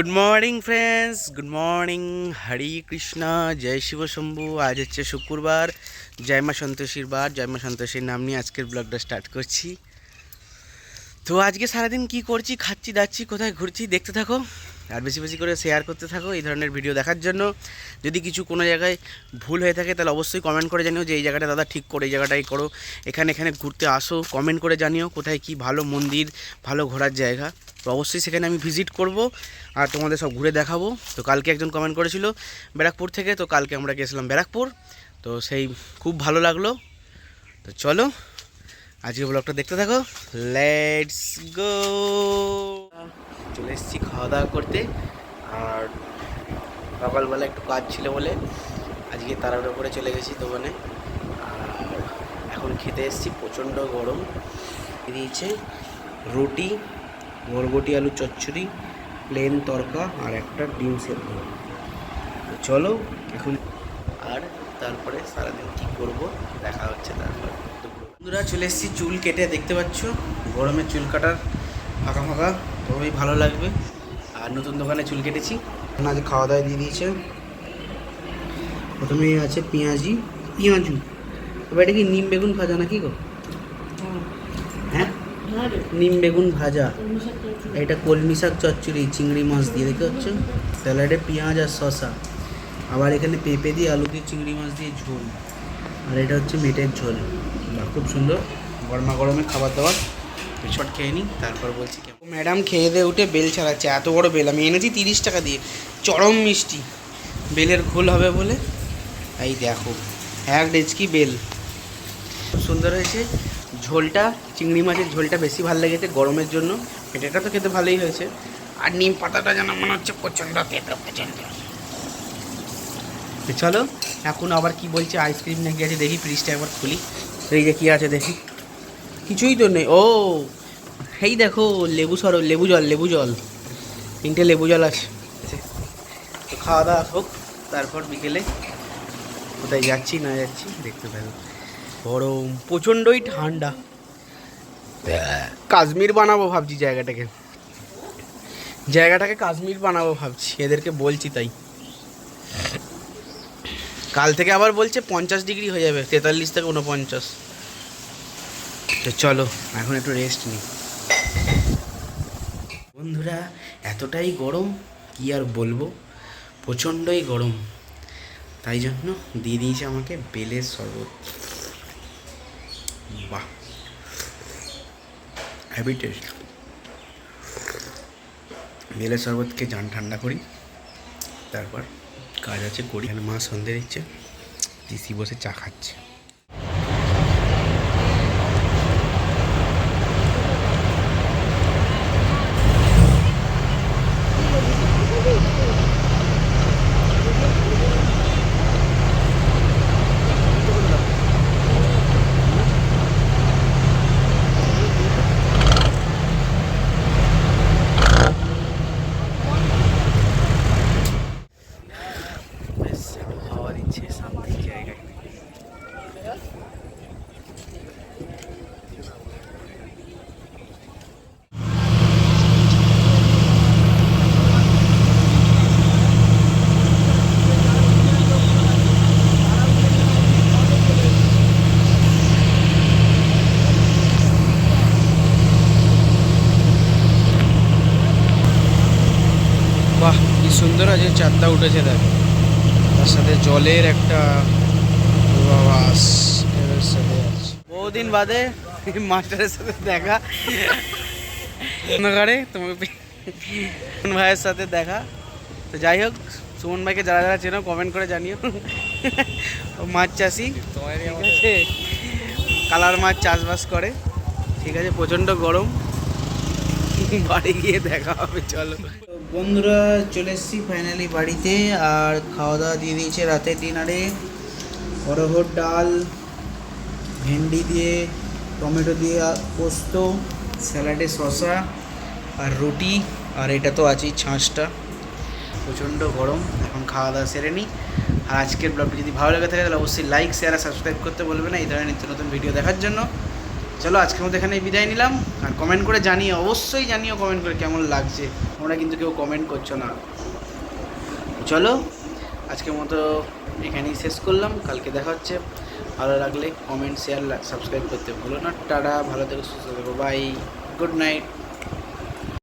Good morning friends good morning Hari Krishna জয় শিব শম্ভু আজ হচ্ছে শুক্রবার। জয় মা সন্তোষীর বার। জয় মা সন্তোষীর নাম নিয়ে আজকের ব্লগটা স্টার্ট করছি। তো আজকে সারাদিন কি করছি, খাচ্ছি, দাচ্ছি, কোথায় ঘুরছি, দেখতে থাকো। আর বেশি বেশি করে শেয়ার করতে থাকো এই ধরনের ভিডিও দেখার জন্য। যদি কিছু কোনো জায়গায় ভুল হয়ে থাকে, তাহলে অবশ্যই কমেন্ট করে জানিও যে এই জায়গাটা দাদা ঠিক করো, এই জায়গাটাই করো। এখানে এখানে ঘুরতে আসো কমেন্ট করে জানিও কোথায় কি ভালো মন্দির, ভালো ঘোরার জায়গা। তো অবশ্যই সেখানে আমি ভিজিট করব আর তোমাদের সব ঘুরে দেখাবো। তো কালকে একজন কমেন্ট করেছিল ব্যারাকপুর থেকে, তো কালকে আমরা গেছিলাম ব্যারাকপুর। তো সেই খুব ভালো লাগল। তো চলো আজকে ব্লগটা দেখতে থাকো। লেটস গো চলে এসেছি খাওয়া দাওয়া করতে। আর সকালবেলা একটু কাজ ছিল বলে আজকে তাড়াহুড়ো করে চলে গেছি দোকানে। আর এখন খেতে এসেছি প্রচণ্ড গরম। দিয়েছে রুটি বরবটি আলু চচ্চড়ি প্লেন তরকা আর একটা ডিম সেদ্ধ। চলো এখন আর তারপরে সারাদিন কী করব দেখা হচ্ছে তারপর বন্ধুরা চলে এসেছি চুল কেটে, দেখতে পাচ্ছ? গরমে চুল কাটার ফাঁকা ফাঁকা। খুবই ভালো লাগবে। আর নতুন দোকানে চুল কেটেছি। আজ খাওয়া দাওয়া দিয়ে দিয়েছে। প্রথমে আছে পেঁয়াজি। পেঁয়াজু। এবার এটা কি নিম বেগুন ভাজা নাকি গো? হ্যাঁ। নিম বেগুন ভাজা। এটা কলমি শাক চচ্চড়ি চিংড়ি মাছ দিয়ে দেখতে পাচ্ছ? স্যালাডে পেঁয়াজ আর শসা। আবার এখানে পেঁপে দিয়ে আলু দিয়ে চিংড়ি মাছ দিয়ে ঝোল। আর এটা হচ্ছে মেটের ঝোল। খুব সুন্দর। গরমা গরমে খাবার দাবার। ছট খেয়ে নিই, তারপর বলছি কেমন? ম্যাডাম খেয়ে দিয়ে উঠে বেল ছাড়াচ্ছে, এত বড় বেল, আমি এনেছি তিরিশ টাকা দিয়ে, চরম মিষ্টি। বেলের ঘোল হবে বলে, এই দেখো, এক ডেচকি বেল। খুব সুন্দর হয়েছে, ঝোলটা, চিংড়ি মাছের ঝোলটা বেশি ভালো লেগেছে গরমের জন্য, পেটেটা তো খেতে ভালোই হয়েছে। আর নিম পাতাটা যেন মনে হচ্ছে প্রচণ্ড তেতো, প্রচণ্ড। চলো, এখন আবার কি বলছে আইসক্রিম নাকি আছে, দেখি ফ্রিজটা একবার খুলি যে কী আছে দেখি। কিছুই তো নেই। ও, এই দেখো, লেবু সর, লেবু জল লেবু জল। তিনটে লেবু জল আছে। তো খাওয়া দাওয়া হোক, তারপর বিকেলে কোথায় যাচ্ছি, না যাচ্ছি, দেখতে পাবো। গরম, প্রচণ্ডই ঠান্ডা। কাশ্মীর বানাবো ভাবছি জায়গাটাকে। জায়গাটাকে কাশ্মীর বানাবো ভাবছি, এদেরকে বলছি তাই। কাল থেকে আবার বলছে পঞ্চাশ ডিগ্রি হয়ে যাবে, তেতাল্লিশ থেকে উনপঞ্চাশ তো চলো, এখন একটু রেস্ট নিই। বন্ধুরা, এতটাই গরম, কি আর বলব? প্রচণ্ডই গরম। তাই জন্য দিয়ে দিয়েছে আমাকে বেলের শরবত। বাহ। হ্যাভি টেস্ট বেলের শরবতকে জান ঠান্ডা করি। তারপর কাজ আছে, করি। মা সন্ধে দিচ্ছে দিদি বসে চা খাচ্ছে বেশ হাওয়া দিচ্ছে শান্তির জায়গায় বাহ কি সুন্দর আছে চাঁদটা উঠেছে দেখ। তার সাথে জলের একটা পূর্বাভাস এর সাথে আছে। বহুদিন বাদে মাস্টারের সাথে দেখা। অন্ধকারে তোমাকে ভাইয়ের সাথে দেখা। তো যাই হোক সুমন ভাইকে যারা যারা চেনো কমেন্ট করে জানিও। মাছ চাষি। কালার মাছ চাষবাস করে। ঠিক আছে প্রচণ্ড গরম। বাড়ি গিয়ে দেখা হবে চলো। বন্ধুরা চলে এসেছি ফাইনালি বাড়িতে, আর খাওয়া দাওয়া দিয়ে দিয়েছে রাতের ডিনারে অরহর ডাল, ভেন্ডি দিয়ে, টমেটো দিয়ে পোস্ত, স্যালাডে শসা, আর রুটি, আর এটা তো আছেই ছাঁচটা। প্রচণ্ড গরম, এখন খাওয়া দাওয়া সেরে নিই আর আজকের ব্লগটি যদি ভালো লেগে থাকে, তাহলে অবশ্যই লাইক শেয়ার আর সাবস্ক্রাইব করতে বলবে না। এই ধরনের নিত্য নতুন ভিডিও দেখার জন্য। চলো আজকের মধ্যে এখানে বিদায় নিলাম। আর কমেন্ট করে জানিয়ে অবশ্যই জানিও কমেন্ট করে কেমন লাগছে। তোমরা কিন্তু কেউ কমেন্ট করছ না। চলো, আজকের মতো এখানেই শেষ করলাম। কালকে দেখা হচ্ছে। ভালো লাগলে কমেন্ট শেয়ার সাবস্ক্রাইব করতে ভুলো না। টাটা, ভালো থেকো, সুস্থ থেকো। Bye good night